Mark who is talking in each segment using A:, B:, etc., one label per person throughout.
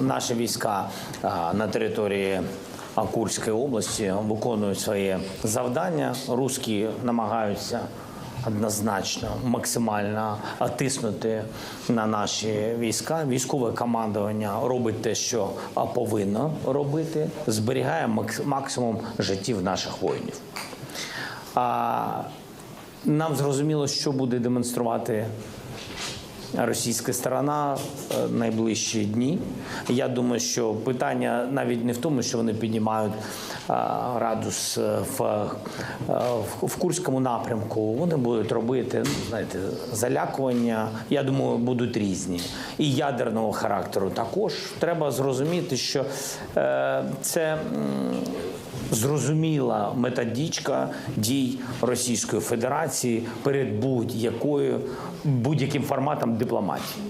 A: наші війська на території Курської області виконують своє завдання. Руські намагаються однозначно максимально тиснути на наші війська. Військове командування робить те, що повинно робити, зберігає максимум життів наших воїнів. Нам зрозуміло, що буде демонструвати російська сторона е, найближчі дні. Я думаю, що питання навіть не в тому, що вони піднімають е, градус е, в, в, Курському напрямку. Вони будуть робити ну, знаєте, залякування. Я думаю, будуть різні. І ядерного характеру також треба зрозуміти, що це. Зрозуміла методичка дій Російської Федерації перед будь-якою будь-яким форматом дипломатії.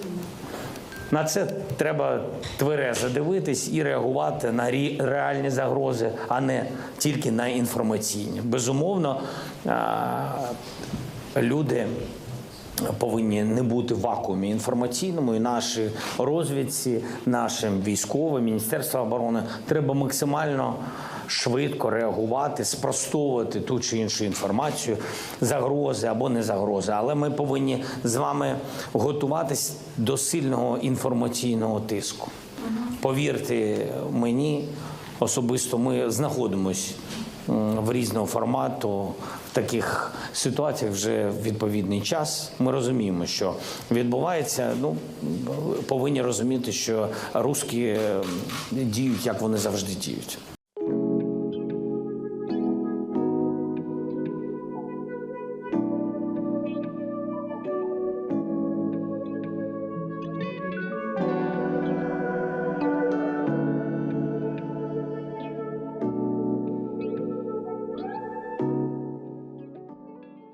A: На це треба тверезо дивитись і реагувати на реальні загрози, а не тільки на інформаційні. Безумовно, люди повинні не бути в вакуумі інформаційному, і наші розвідці, нашим військовим, Міністерство оборони треба максимально швидко реагувати, спростовувати ту чи іншу інформацію, загрози або не загрози. Але ми повинні з вами готуватись до сильного інформаційного тиску. Повірте мені, особисто ми знаходимось в різного формату в таких ситуаціях вже відповідний час. Ми розуміємо, що відбувається. Ну повинні розуміти, що русські діють, як вони завжди діють.